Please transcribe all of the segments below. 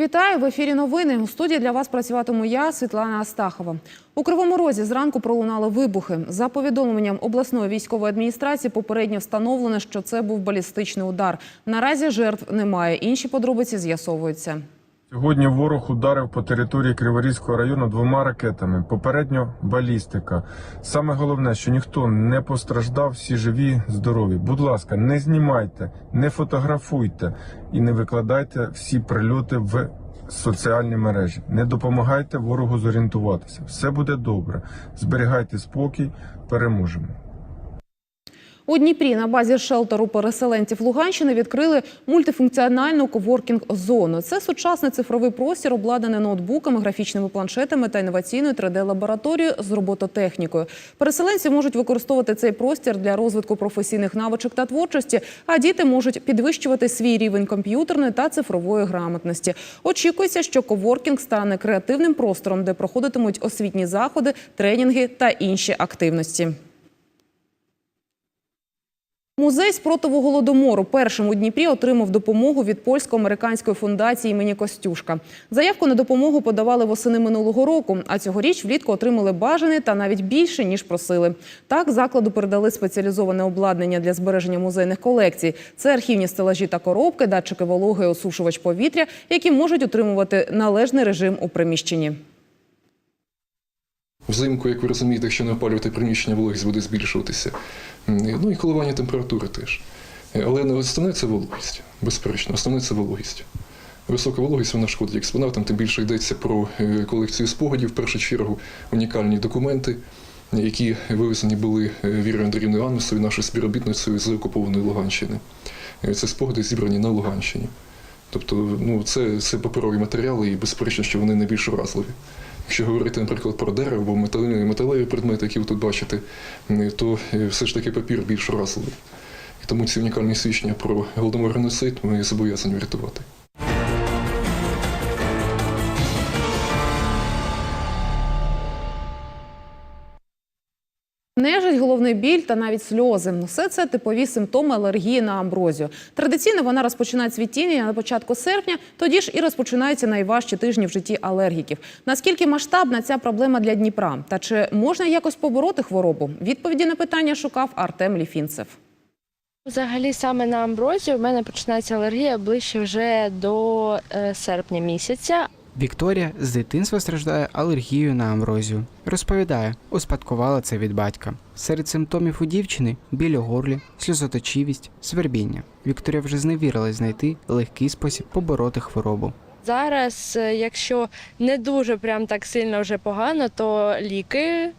Вітаю в ефірі. Новини у студії для вас працюватиму я, Світлана Астахова. У кривому розі зранку пролунали вибухи. За повідомленням обласної військової адміністрації, попередньо встановлено, що це був балістичний удар. Наразі жертв немає. Інші подробиці з'ясовуються. Сьогодні ворог ударив по території Криворізького району двома ракетами. Попередньо балістика. Саме головне, що ніхто не постраждав, всі живі, здорові. Будь ласка, не знімайте, не фотографуйте і не викладайте всі прильоти в соціальні мережі. Не допомагайте ворогу зорієнтуватися. Все буде добре. Зберігайте спокій, переможемо. У Дніпрі на базі шелтеру переселенців Луганщини відкрили мультифункціональну коворкінг-зону. Це сучасний цифровий простір, обладнаний ноутбуками, графічними планшетами та інноваційною 3D-лабораторією з робототехнікою. Переселенці можуть використовувати цей простір для розвитку професійних навичок та творчості, а діти можуть підвищувати свій рівень комп'ютерної та цифрової грамотності. Очікується, що коворкінг стане креативним простором, де проходитимуть освітні заходи, тренінги та інші активності. Музей спротиву голодомору першим у Дніпрі отримав допомогу від польсько-американської фундації імені Костюшка. Заявку на допомогу подавали восени минулого року, а цьогоріч влітку отримали бажаний та навіть більше ніж просили. Так закладу передали спеціалізоване обладнання для збереження музейних колекцій. Це архівні стелажі та коробки, датчики вологи, осушувач повітря, які можуть утримувати належний режим у приміщенні. Взимку, як ви розумієте, якщо не опалювати приміщення, вологість буде збільшуватися. Ну і коливання температури теж. Е, Але не основне це вологість, безперечно, основне це вологість. Висока вологість вона шкодить експонатам, тим більше йдеться про е, колекцію спогадів, в першу чергу унікальні документи, які вивезені були е, Вірою Андріївною Аннусою, нашою співробітницею з окупованої Луганщини. Це спогади зібрані на Луганщині. Тобто, ну, це, це паперові матеріали, і безперечно, що вони найбільш вразливі. Якщо говорити, наприклад, про дерево або металеві, металеві предмети, які ви тут бачите, то е, все ж таки папір більш вразливий. І тому ці унікальні свідчення про голодомор геноцид ми зобов'язані врятувати. Нежить, головний біль та навіть сльози. Все це типові симптоми алергії на амброзію. Традиційно вона розпочинає цвітіння на початку серпня, тоді ж і розпочинаються найважчі тижні в житті алергіків. Наскільки масштабна ця проблема для Дніпра? Та чи можна якось побороти хворобу? Відповіді на питання шукав Артем Ліфінцев. Взагалі, саме на амброзію в мене починається алергія ближче вже до е, серпня місяця. Вікторія з дитинства страждає алергією на амброзію. Розповідає, успадкувала це від батька. Серед симптомів у дівчини біль у горлі, сльозоточивість, свербіння. Вікторія вже зневірилась знайти легкий спосіб побороти хворобу. Зараз, е, якщо не дуже прям так сильно вже погано, то ліки,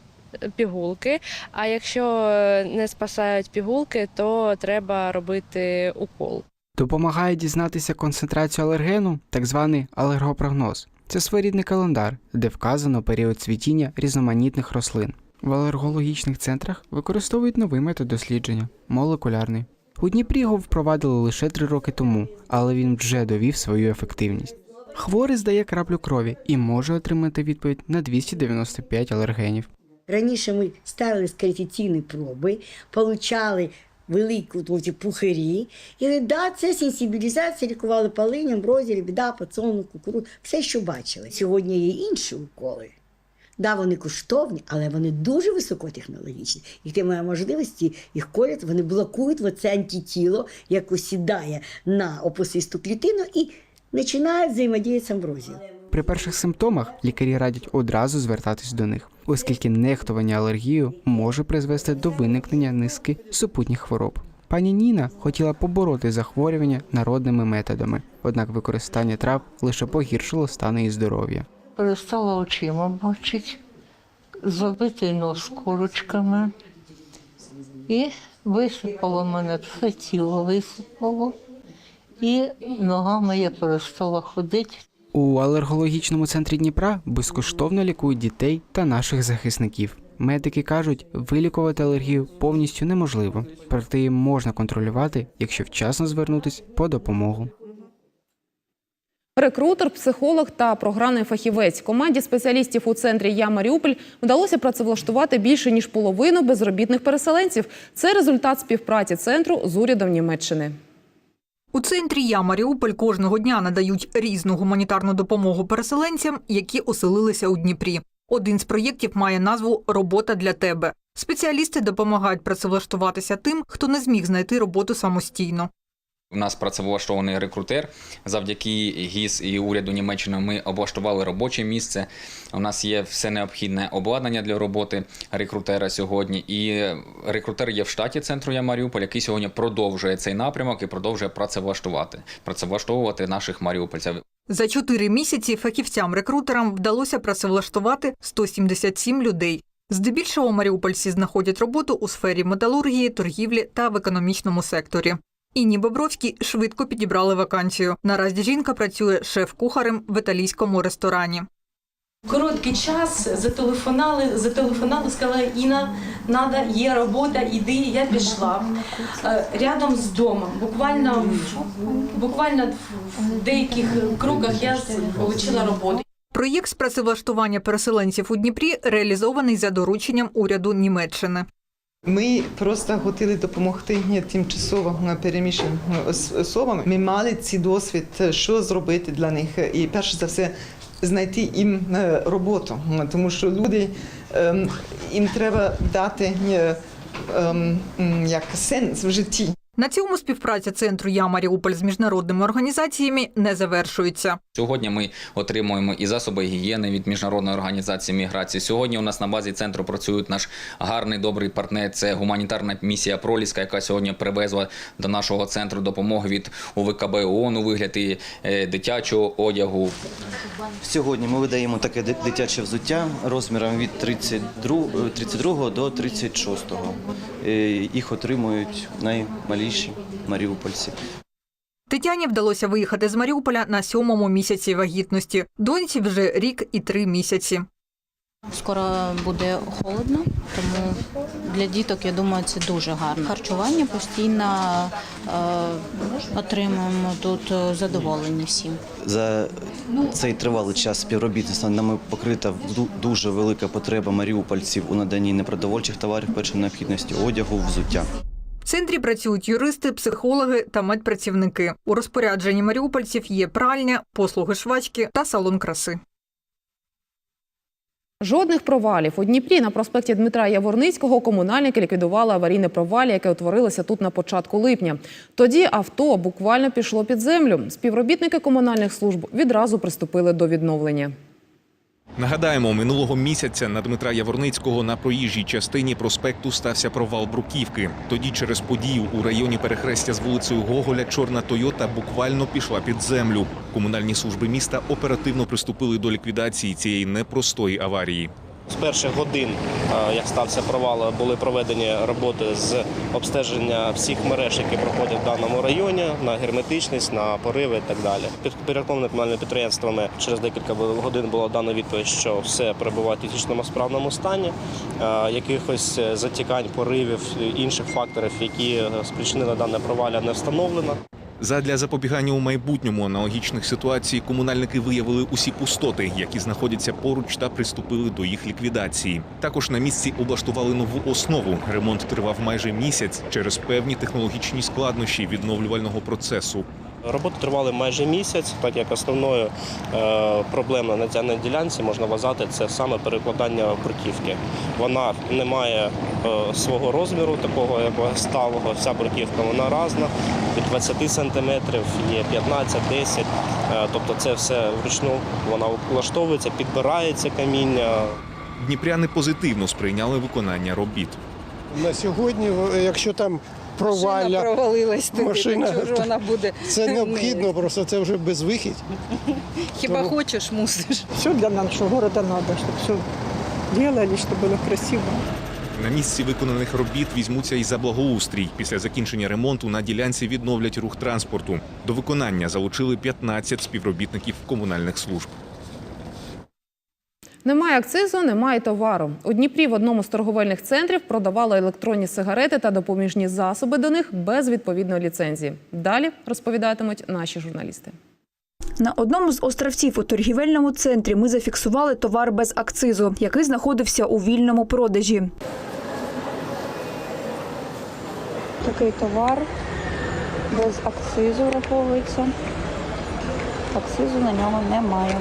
пігулки. А якщо е, не спасають пігулки, то треба робити укол. Допомагає дізнатися концентрацію алергену, так званий алергопрогноз. Це своєрідний календар, де вказано період цвітіння різноманітних рослин. В алергологічних центрах використовують новий метод дослідження молекулярний. У Дніпрі його впровадили лише три роки тому, але він вже довів свою ефективність. Хворий здає краплю крові і може отримати відповідь на 295 алергенів. Раніше ми ставили скарифіційні проби, получали велику ну, ці пухирі. І да, це сенсибілізація, лікували полинь, амброзія, лібіда, пацону, кукуру, все, що бачили. Сьогодні є інші уколи. Да, вони коштовні, але вони дуже високотехнологічні. Їх немає можливості, їх колять, вони блокують оце антитіло, яке сідає на опосисту клітину і починає взаємодіяти з амброзією. При перших симптомах лікарі радять одразу звертатись до них, оскільки нехтування алергією може призвести до виникнення низки супутніх хвороб. Пані Ніна хотіла побороти захворювання народними методами, однак використання трав лише погіршило стан її здоров'я. перестала очима бачити, забитий нос курочками. І висипало мене все тіло висипало, і ногами я перестала ходити. У алергологічному центрі Дніпра безкоштовно лікують дітей та наших захисників. Медики кажуть, вилікувати алергію повністю неможливо, проте її можна контролювати, якщо вчасно звернутись по допомогу. Рекрутер, психолог та програмний фахівець команді спеціалістів у центрі Я Маріуполь вдалося працевлаштувати більше ніж половину безробітних переселенців. Це результат співпраці центру з урядом Німеччини. У центрі Я Маріуполь кожного дня надають різну гуманітарну допомогу переселенцям, які оселилися у Дніпрі. Один з проєктів має назву Робота для тебе. Спеціалісти допомагають працевлаштуватися тим, хто не зміг знайти роботу самостійно. У нас працевлаштований рекрутер. Завдяки ГІС і уряду Німеччини ми облаштували робоче місце. У нас є все необхідне обладнання для роботи рекрутера сьогодні. І рекрутер є в штаті центру Я Маріуполь, який сьогодні продовжує цей напрямок і продовжує працевлаштувати, працевлаштовувати наших маріупольців. За чотири місяці фахівцям-рекрутерам вдалося працевлаштувати 177 людей. Здебільшого маріупольці знаходять роботу у сфері металургії, торгівлі та в економічному секторі. Інні Бобровській швидко підібрали вакансію. Наразі жінка працює шеф-кухарем в італійському ресторані. Короткий час зателефонували, зателефонували, сказали, Інна, надо, є робота, іди, я пішла. Е, Рядом з домом, буквально, буквально в деяких кроках я отримала роботу. Проєкт з працевлаштування переселенців у Дніпрі реалізований за дорученням уряду Німеччини. Ми просто хотіли допомогти тимчасово переміщеним особам. Ми мали цей досвід, що зробити для них, і перш за все знайти їм е, роботу, тому що люди ем, їм треба дати е, ем, як сенс в житті. На цьому співпраця центру Я Маріуполь з міжнародними організаціями не завершується. Сьогодні ми отримуємо і засоби гігієни від міжнародної організації міграції. Сьогодні у нас на базі центру працює наш гарний добрий партнер. Це гуманітарна місія Проліска, яка сьогодні привезла до нашого центру допомоги від УВКБ ООН у вигляді е, дитячого одягу. Сьогодні ми видаємо таке дитяче взуття розміром від 32, е, 32 до 36. Е, Їх отримують наймаліші маріупольці. Тетяні вдалося виїхати з Маріуполя на сьомому місяці вагітності. Доньці вже рік і три місяці. Скоро буде холодно, тому для діток, я думаю, це дуже гарно. Харчування постійно е, отримуємо тут е, задоволені всім. За цей тривалий час співробітництва нами покрита дуже велика потреба маріупольців у наданні непродовольчих товарів першої необхідності одягу, взуття. В центрі працюють юристи, психологи та медпрацівники. У розпорядженні маріупольців є пральня, послуги швачки та салон краси. Жодних провалів у Дніпрі на проспекті Дмитра Яворницького комунальники ліквідували аварійне провалля, яке утворилося тут на початку липня. Тоді авто буквально пішло під землю. Співробітники комунальних служб відразу приступили до відновлення. Нагадаємо, минулого місяця на Дмитра Яворницького на проїжджій частині проспекту стався провал бруківки. Тоді через подію у районі перехрестя з вулицею Гоголя чорна Тойота буквально пішла під землю. Комунальні служби міста оперативно приступили до ліквідації цієї непростої аварії. З перших годин, е, як стався провал, були проведені роботи з обстеження всіх мереж, які проходять в даному районі, на герметичність, на пориви і так далі. Підпорядкованими комунальними підприємствами через декілька годин було дано відповідь, що все перебуває в технічному справному стані. Е, Якихось затікань, поривів, інших факторів, які е, спричинили дане провалля, не встановлено. Задля запобігання у майбутньому аналогічних ситуацій комунальники виявили усі пустоти, які знаходяться поруч, та приступили до їх ліквідації. Також на місці облаштували нову основу. Ремонт тривав майже місяць через певні технологічні складнощі відновлювального процесу. Роботи тривали майже місяць, так як основною е, проблемою на даній ділянці можна вважати це саме перекладання бруківки. Вона не має е, свого розміру, такого як сталого. Вся бруківка вона різна, від 20 сантиметрів, є 15, 10. Е, тобто це все вручну вона влаштовується, підбирається каміння. Дніпряни позитивно сприйняли виконання робіт. На сьогодні, якщо там провалля, Машина провалилась туди, машина, так чого ж вона буде? це необхідно, просто це вже безвихідь. Хіба Тому- хочеш, мусиш. Все для нашего города надо, чтобы все делали, чтобы было красиво. На місці виконаних робіт візьмуться і за благоустрій. Після закінчення ремонту на ділянці відновлять рух транспорту. До виконання залучили 15 співробітників комунальних служб. Немає акцизу, немає товару. У Дніпрі в одному з торговельних центрів продавали електронні сигарети та допоміжні засоби до них без відповідної ліцензії. Далі розповідатимуть наші журналісти. На одному з островців у торгівельному центрі ми зафіксували товар без акцизу, який знаходився у вільному продажі. Такий товар Без акцизу враховується. Акцизу на нього немає.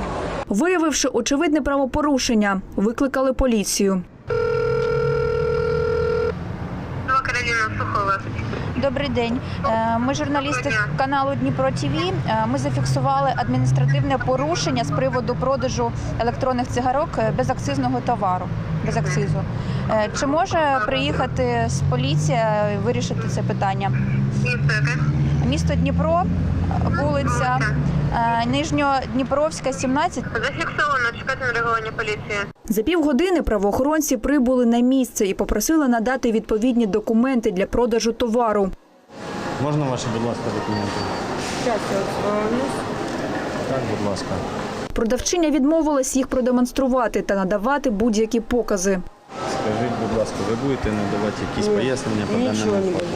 Виявивши очевидне правопорушення, викликали поліцію. Добрий день. Е, Ми журналісти каналу Дніпро ТІВІ. Е, Ми зафіксували адміністративне порушення з приводу продажу електронних цигарок е, безакцизного товару. Без акцизу. Чи може приїхати з поліція і вирішити це питання? Місто Дніпро, вулиця е, Нижньодніпровська, 17. Зафіксовано, чекати на реагування поліції. За півгодини правоохоронці прибули на місце і попросили надати відповідні документи для продажу товару. Можна ваші, будь ласка, документи? Так, будь ласка. Продавчиня відмовилась їх продемонструвати та надавати будь-які покази. Скажіть, будь ласка, ви будете надавати якісь пояснення по даному факту?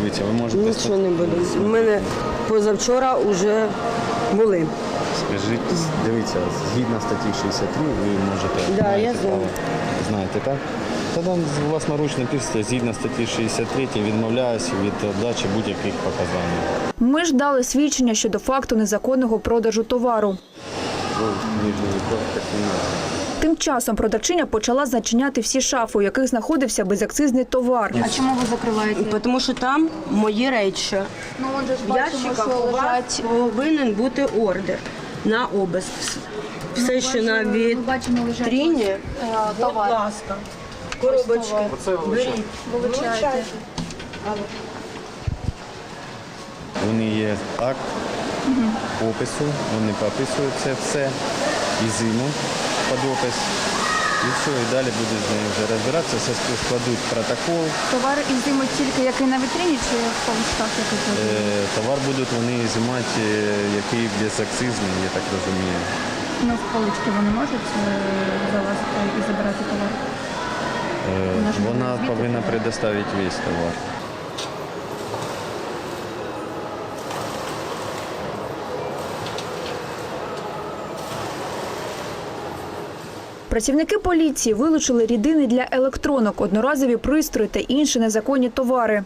Дивіться, ви можете Нічого не буде. У мене позавчора вже були. Скажіть, дивіться, згідно статті 63 ви можете Да, я знаю. знаєте, так? Тоді власноручно пишете, згідно статті 63 відмовляюся від дачі будь-яких показань. Ми ж дали свідчення щодо факту незаконного продажу товару. Кнопки Тим часом продавчиня почала зачиняти всі шафи, у яких знаходився безакцизний товар. А чому ви закриваєте? Тому що там мої речі. Ну, отже ж В бачимо, ящиках що у вас лежать. повинен бути ордер на обиск. Все, що на Ми бачимо, лежать е, будь товар. ласка, коробочки. Беріть. Вони є акт опису, вони пописують це все і зиму під опис. І все, і далі будуть з нею вже розбиратися, все складуть протокол. Товар ізимуть тільки який на вітрині чи в поличках який? Е, Товар будуть вони знімати, е, який безакцизний, я так розумію. Ну, в полички вони можуть е, залазити і забирати товар? Е, Вона буде повинна предоставити весь товар. Працівники поліції вилучили рідини для електронок, одноразові пристрої та інші незаконні товари.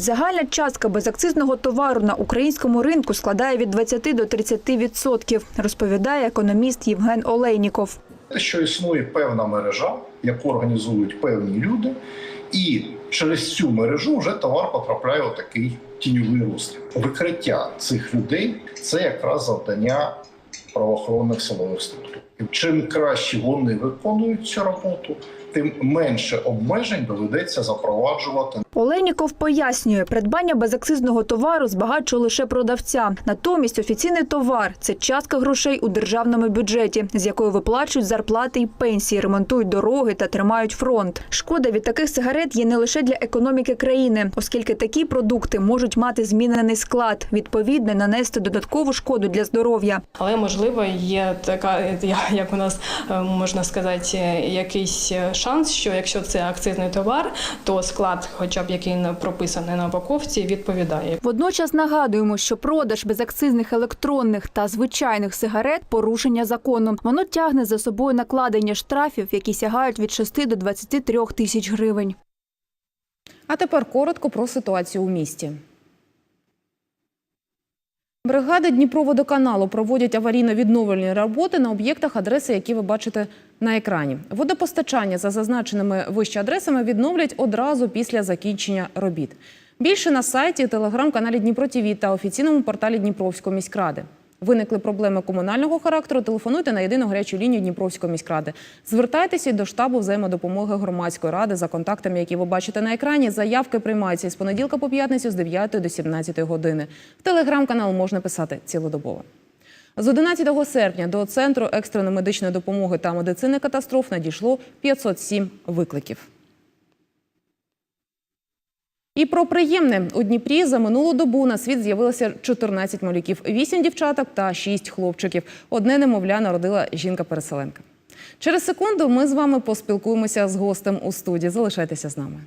Загальна частка безакцизного товару на українському ринку складає від 20 до 30 відсотків, розповідає економіст Євген Олейніков. Що існує певна мережа, яку організують певні люди, і через цю мережу вже товар потрапляє у такий тіньовий розстріл. Викриття цих людей це якраз завдання правоохоронних силових структур. Чим краще вони виконують цю роботу, тим менше обмежень доведеться запроваджувати Олейніков пояснює, придбання безакцизного товару збагачує лише продавця. Натомість офіційний товар це частка грошей у державному бюджеті, з якої виплачують зарплати й пенсії, ремонтують дороги та тримають фронт. Шкода від таких сигарет є не лише для економіки країни, оскільки такі продукти можуть мати змінений склад, відповідно нанести додаткову шкоду для здоров'я. Але можливо є така, як у нас е, можна сказати, якийсь шанс, що якщо це акцизний товар, то склад, хоча б який прописаний на упаковці, відповідає. Водночас нагадуємо, що продаж безакцизних електронних та звичайних сигарет порушення закону. Воно тягне за собою накладення штрафів, які сягають від 6 до 23 тисяч гривень. А тепер коротко про ситуацію у місті. Бригади Дніпроводоканалу проводять аварійно-відновлені роботи на об'єктах, адреси, які ви бачите на екрані. Водопостачання за зазначеними вище адресами відновлять одразу після закінчення робіт. Більше на сайті, телеграм-каналі Дніпро ТІВІ та офіційному порталі Дніпровської міськради. Виникли проблеми комунального характеру. Телефонуйте на єдину гарячу лінію Дніпровської міськради. Звертайтеся до штабу взаємодопомоги громадської ради за контактами, які ви бачите на екрані. Заявки приймаються із понеділка по п'ятницю з 9 до 17 години. В телеграм-канал можна писати цілодобово. З 11 серпня до центру екстреної медичної допомоги та медицини катастроф надійшло 507 викликів. І про приємне у Дніпрі за минулу добу на світ з'явилося 14 малюків, 8 дівчаток та 6 хлопчиків. Одне немовля народила жінка-переселенка. Через секунду ми з вами поспілкуємося з гостем у студії. Залишайтеся з нами.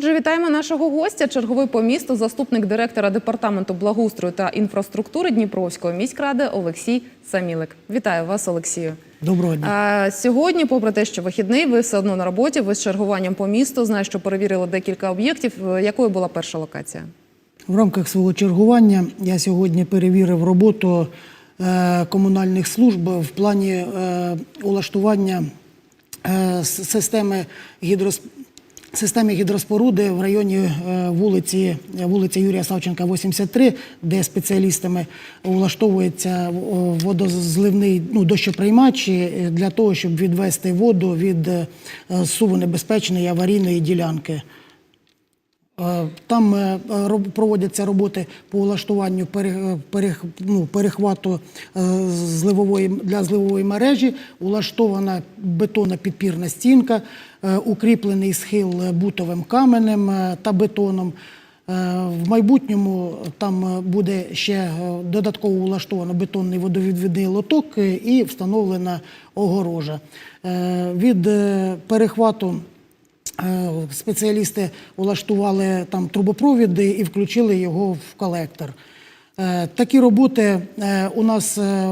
Отже, вітаємо нашого гостя. Черговий по місту, заступник директора департаменту благоустрою та інфраструктури Дніпровської міськради Олексій Самілик. Вітаю вас, Олексію. Доброго дня. А, сьогодні, попри те, що вихідний, ви все одно на роботі, ви з чергуванням по місту. Знаю, що перевірили декілька об'єктів. Е, Якою була перша локація? В рамках свого чергування я сьогодні перевірив роботу е, комунальних служб в плані е, улаштування е, системи Системи гідроспоруди в районі е, вулиці, вулиці Юрія Савченка, 83, де спеціалістами влаштовується водозливний ну, дощоприймач е, для того, щоб відвести воду від е, суву небезпечної аварійної ділянки. Е, Там е, проводяться роботи по влаштуванню пере- перех- ну, перехвату е, для зливової мережі, улаштована бетонна підпірна стінка, е, укріплений схил бутовим каменем е, та бетоном. Е, В майбутньому там е, буде ще е, додатково улаштовано бетонний водовідвідний лоток е, і встановлена огорожа. Е, Від е, перехвату Е, Спеціалісти улаштували там трубопровід і включили його в колектор. Е, Такі роботи е, у нас е,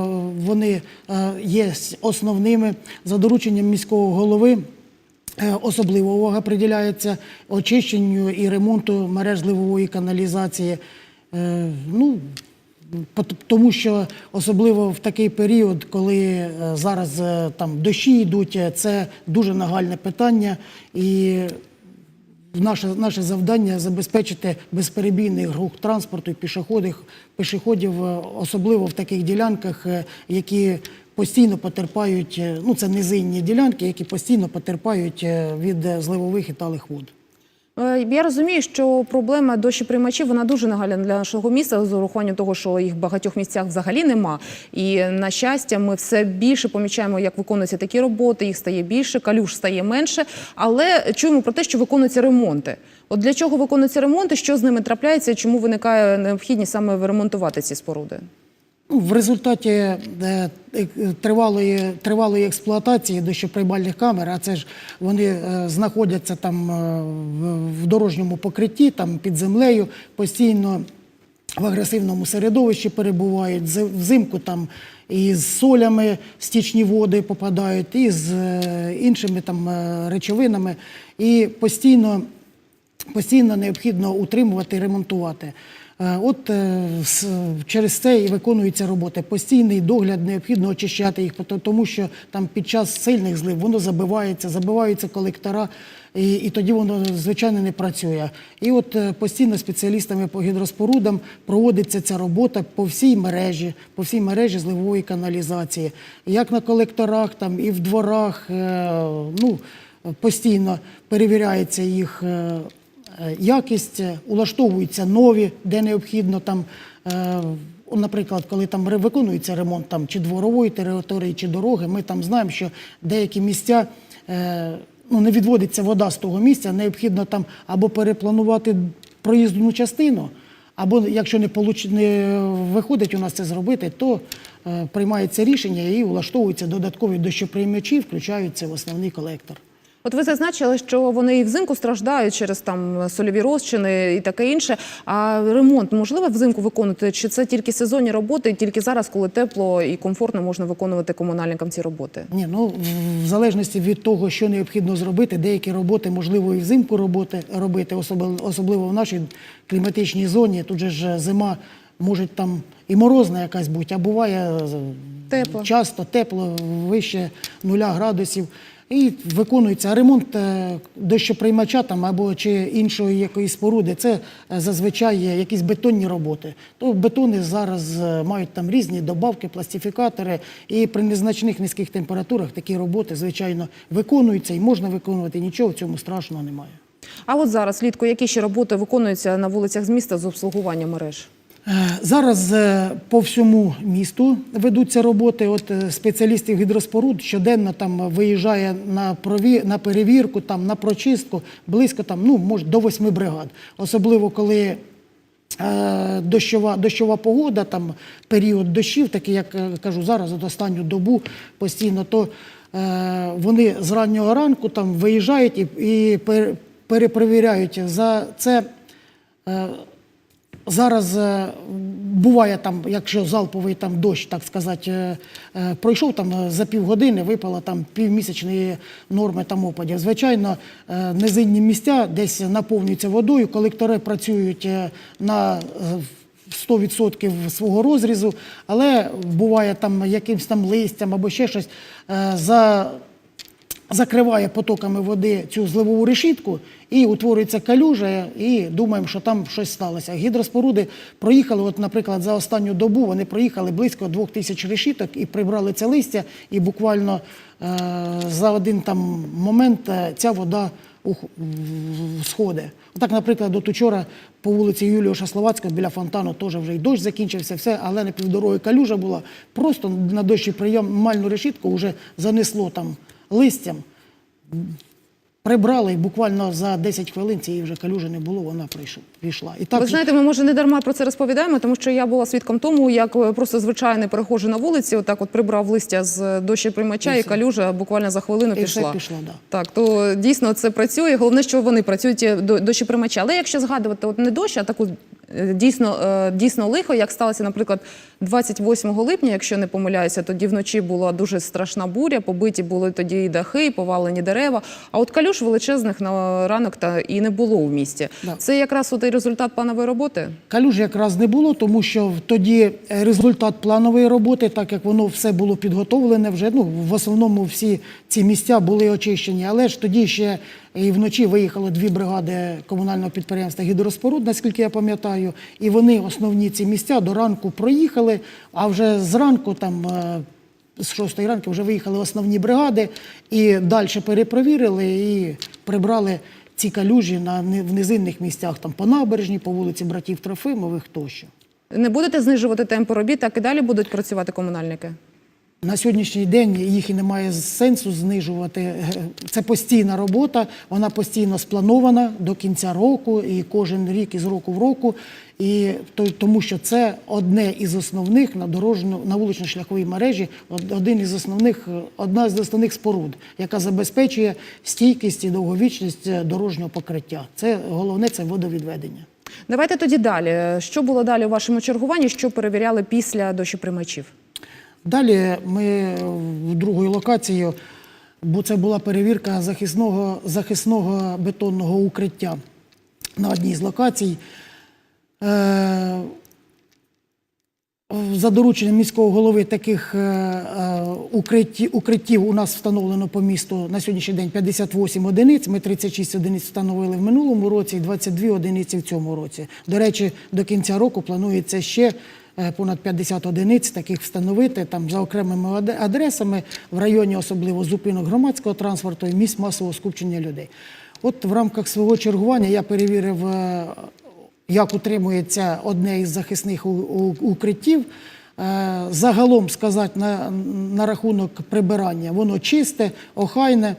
вони е, є основними за дорученням міського голови. Е, Особлива увага приділяється очищенню і ремонту мереж зливової каналізації. Е, Ну, Тому що особливо в такий період, коли е, зараз е, там дощі йдуть, е, це дуже нагальне питання, і наше, наше завдання забезпечити безперебійний рух транспорту і пішоходів, пішоходів, особливо в таких ділянках, які постійно потерпають. Ну це низинні ділянки, які постійно потерпають від зливових і талих вод. Е, Я розумію, що проблема дощоприймачів вона дуже нагальна для нашого міста з урахуванням того, що їх в багатьох місцях взагалі нема. І на щастя, ми все більше помічаємо, як виконуються такі роботи. Їх стає більше, калюш стає менше. Але чуємо про те, що виконуються ремонти. От для чого виконуються ремонти? Що з ними трапляється? Чому виникає необхідність саме ремонтувати ці споруди? Ну, В результаті е, е, тривалої, тривалої експлуатації дощоприймальних камер, а це ж вони е, знаходяться там в- дорожньому покритті, там під землею, постійно в агресивному середовищі перебувають. Взимку там і з солями стічні води попадають, і з іншими там речовинами. І постійно постійно необхідно утримувати ремонтувати. Е, От е, через це і виконуються роботи. Постійний догляд необхідно очищати їх, тому що там під час сильних злив воно забивається, забиваються колектора, і, і тоді воно звичайно не працює. І от е, постійно спеціалістами по гідроспорудам проводиться ця робота по всій мережі, по всій мережі зливової каналізації, як на колекторах, там і в дворах. Ну постійно перевіряється їх. Е, якість, е, улаштовуються нові, де необхідно там. е, Наприклад, коли там виконується ремонт там, чи дворової території, чи дороги, ми там знаємо, що деякі місця ну, не відводиться вода з того місця, необхідно там або перепланувати проїзну частину, або якщо не, получ... не виходить у нас це зробити, то приймається рішення і влаштовуються додаткові дощоприймачі, включаються в основний колектор. От ви зазначили, що вони і взимку страждають через там сольові розчини і таке інше. А ремонт можливо взимку виконувати? Чи це тільки сезонні роботи, і тільки зараз, коли тепло і комфортно можна виконувати комунальникам ці роботи? Ні, ну в- залежності від того, що необхідно зробити, деякі роботи можливо і взимку роботи робити, особливо, в нашій кліматичній зоні. Тут же ж зима може там і морозна якась бути, а буває Тепло. часто тепло, вище нуля градусів. І виконується ремонт е, дощоприймача там або чи іншої якоїсь споруди. Це е, зазвичай якісь бетонні роботи. То бетони зараз е, мають там різні добавки, пластифікатори, і при незначних низьких температурах такі роботи, звичайно, виконуються і можна виконувати. Нічого в цьому страшного немає. А от зараз влітку які ще роботи виконуються на вулицях з міста з обслуговування мереж? Е, Зараз е, по всьому місту ведуться роботи. От е, спеціалістів гідроспоруд щоденно там виїжджає на прові... на перевірку, там на прочистку близько там, ну може до восьми бригад. Особливо коли дощова, дощова погода, там період дощів, такий, як кажу, зараз от останню добу постійно, то е, вони з раннього ранку там виїжджають і, і пер- перепровіряють. За це е, Зараз е, буває там, якщо залповий там дощ, так сказати, е, е, пройшов там за півгодини, випало там півмісячної норми там опадів. Звичайно, низинні місця десь наповнюються водою, колектори працюють на е, 100% свого розрізу, але буває там якимсь там листям або ще щось за закриває потоками води цю зливову решітку і утворюється калюжа, і думаємо, що там щось сталося. Гідроспоруди проїхали, от, наприклад, за останню добу вони проїхали близько двох тисяч решіток і прибрали це листя, і буквально е- за один там момент е, ця вода сходить. Отак, наприклад, от учора по вулиці Юлія Словацького біля фонтану теж вже і дощ закінчився, все, але на півдороги калюжа була. Просто на дощі приймальну решітку вже занесло там листям. Прибрали і буквально за 10 хвилин цієї вже калюжі не було, вона прийшов, пішла. І так Ви знаєте, ми може не дарма про це розповідаємо, тому що я була свідком тому, як е, просто звичайний перехожий на вулиці, отак от прибрав листя з дощі приймача, І і калюжа буквально за хвилину і все пішла. Да. Так, то дійсно це працює. Головне, що вони працюють е, до- дощіприймачі. Але якщо згадувати от не дощ, а таку е, дійсно, е, дійсно лихо, як сталося, наприклад, 28 липня, якщо не помиляюся, тоді вночі була дуже страшна буря, побиті були тоді і дахи, і повалені дерева. А от калюш величезних на ранок та і не було в місті. Да. Це якраз от і результат планової роботи. Калюж якраз не було, тому що тоді результат планової роботи, так як воно все було підготовлене, вже ну в основному всі ці місця були очищені. Але ж тоді ще і вночі виїхало дві бригади комунального підприємства гідроспоруд, наскільки я пам'ятаю, і вони основні ці місця до ранку проїхали. А вже зранку там. е, З 6 ранку вже виїхали основні бригади і далі перепровірили і прибрали ці калюжі на в низинних місцях, там по набережні, по вулиці братів Трофимових тощо. Не будете знижувати темпи робіт, так і далі будуть працювати комунальники. На сьогоднішній день їх і немає сенсу знижувати. Це постійна робота, вона постійно спланована до кінця року і кожен рік із року в року. І то- тому що це одне із основних на дорожньо на вулично-шляховій мережі, один із основних, е, одна з основних споруд, яка забезпечує стійкість і довговічність е, дорожнього покриття. Це головне це водовідведення. Давайте тоді далі. Що було далі у вашому чергуванні? Що перевіряли після дощоприймачів? Далі ми в другою локацією, бо це була перевірка захисного, захисного бетонного укриття на одній з локацій. Е, за дорученням міського голови таких е, е, укритті- укриттів у нас встановлено по місту на сьогоднішній день 58 одиниць. Ми 36 одиниць встановили в минулому році і 22 одиниці в цьому році. До речі, до кінця року планується ще понад 50 одиниць таких встановити там за окремими адресами в районі, особливо зупинок громадського транспорту і місць масового скупчення людей. От в рамках свого чергування я перевірив як утримується одне із захисних укриттів. Е, Загалом сказати на, на рахунок прибирання, воно чисте, охайне,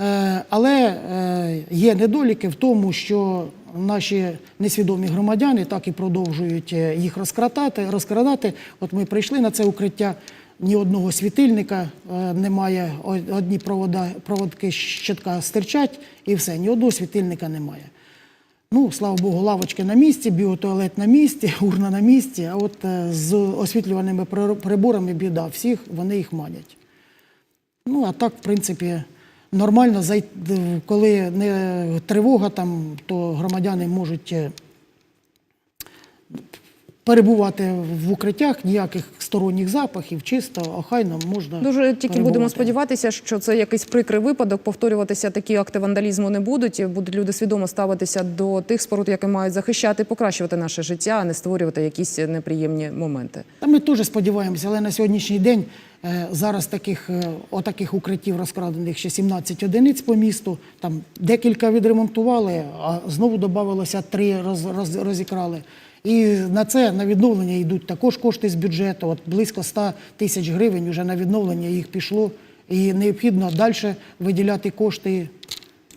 Е, але е, є недоліки в тому, що наші несвідомі громадяни так і продовжують їх розкрадати. розкрадати. От ми прийшли на це укриття, ні одного світильника немає, одні провода, проводки щитка стирчать і все, ні одного світильника немає. Ну, слава Богу, лавочки на місці, біотуалет на місці, урна на місці, а от е, з освітлюваними приборами біда, всіх вони їх манять. Ну, а так, в принципі, нормально, коли не тривога, там, то громадяни можуть е, перебувати в укриттях, ніяких сторонніх запахів, чисто, охайно можна. Дуже тільки будемо сподіватися, що це якийсь прикрий випадок. Повторюватися такі акти вандалізму не будуть. Будуть люди свідомо ставитися до тих споруд, які мають захищати покращувати наше життя, а не створювати якісь неприємні моменти. Та ми теж сподіваємося, але на сьогоднішній день е, зараз таких, е, отаких укриттів розкрадених ще 17 одиниць по місту. Там декілька відремонтували, а знову додавалося три роз, роз, розікрали. І на це на відновлення йдуть також кошти з бюджету. От близько 100 тисяч гривень вже на відновлення їх пішло. І необхідно далі виділяти кошти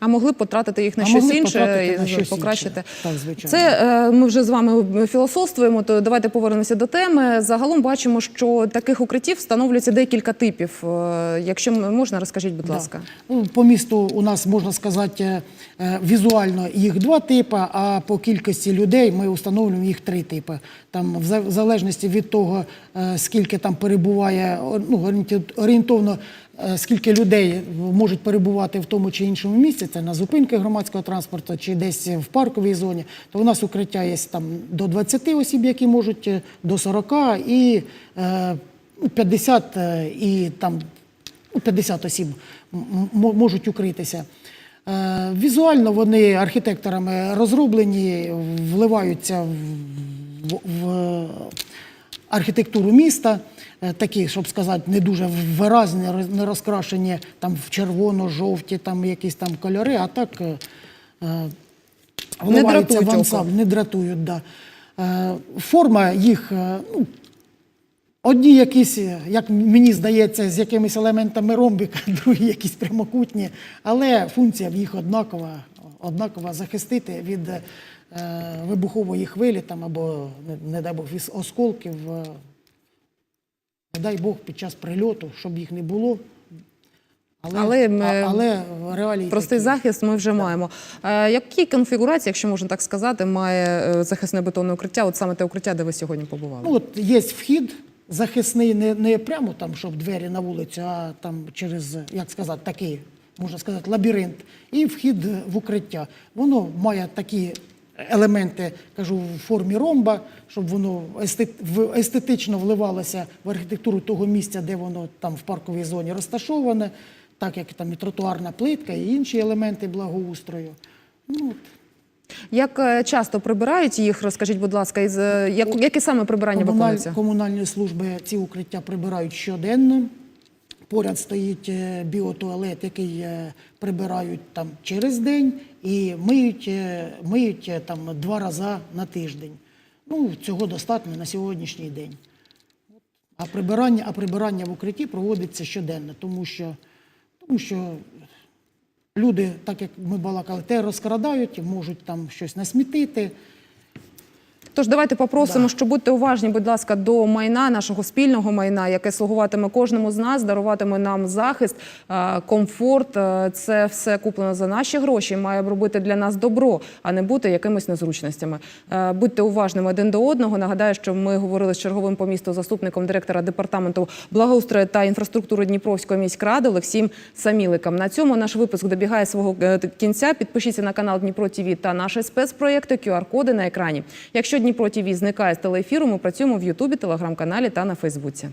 А могли б потратити їх на А щось інше на і щось покращити. інше. Так. Це е, ми вже з вами філософствуємо. То давайте повернемося до теми. Загалом бачимо, що таких укриттів встановлюється декілька типів. Е, Якщо можна, розкажіть, будь Да. ласка. Ну, По місту у нас можна сказати е, візуально їх два типи, а по кількості людей ми встановлюємо їх три типи. Там в залежності від того, скільки там перебуває, ну орієнтовно. Е, Скільки людей можуть перебувати в тому чи іншому місці, це на зупинках громадського транспорту чи десь в парковій зоні, то у нас укриття є там до 20 осіб, які можуть е, до 40 і е, ну, 50 е, і там ну, 50 осіб можуть укритися. Візуально вони архітекторами розроблені, вливаються в, в архітектуру міста, е, такі, щоб сказати, не дуже виразні, не розкрашені там в червоно-жовті, там якісь там кольори, а так е, е, вливаються дратують в ансамбль, не дратують. Да. Форма їх ну, Одні якісь, як мені здається, з якимись елементами ромбіка, другі якісь прямокутні, але функція в їх однакова, однакова захистити від вибухової хвилі там, або, не, не дай Бог, від осколків, е, не дай Бог, під час прильоту, щоб їх не було. Але, Але ми- а- але реалії Простий такі. захист ми вже маємо. Е, Які конфігурації, якщо можна так сказати, має е, захисне бетонне укриття? От саме те укриття, де ви сьогодні побували? Ну, от є вхід захисний, не, не прямо там, щоб двері на вулицю, а там через, як сказати, такий, можна сказати, лабіринт, і вхід в укриття. Воно має такі елементи, кажу, в формі ромба, щоб воно естетично вливалося в архітектуру того місця, де воно там в парковій зоні розташоване, так як там і тротуарна плитка, і інші елементи благоустрою. Ну, от. Як е, часто прибирають їх? Розкажіть, будь ласка, із е, як, яке саме прибирання Комуналь- виконується? Комунальні служби ці укриття прибирають щоденно. Поряд стоїть е, біотуалет, який е, прибирають там через день і миють, е, миють там два рази на тиждень. Ну, цього достатньо на сьогоднішній день. А прибирання, а прибирання в укритті проводиться щоденно, тому що, тому що люди, так як ми балакали, те розкрадають, можуть там щось насмітити. Тож давайте попросимо, що будьте уважні, будь ласка, до майна нашого спільного майна, яке слугуватиме кожному з нас, даруватиме нам захист, е, комфорт. Е, Це все куплено за наші гроші, має робити для нас добро, а не бути якимись незручностями. Е, Будьте уважними один до одного. Нагадаю, що ми говорили з черговим по місту заступником директора департаменту благоустрою та інфраструктури Дніпровської міськради Олексієм Саміликом. На цьому наш випуск добігає свого кінця. Підпишіться на канал Дніпро ТВ та наші спецпроєкти QR-коди на екрані. Якщо Дніпро Тіві зникає з телеефіру, ми працюємо в Ютубі, телеграм-каналі та на Фейсбуці.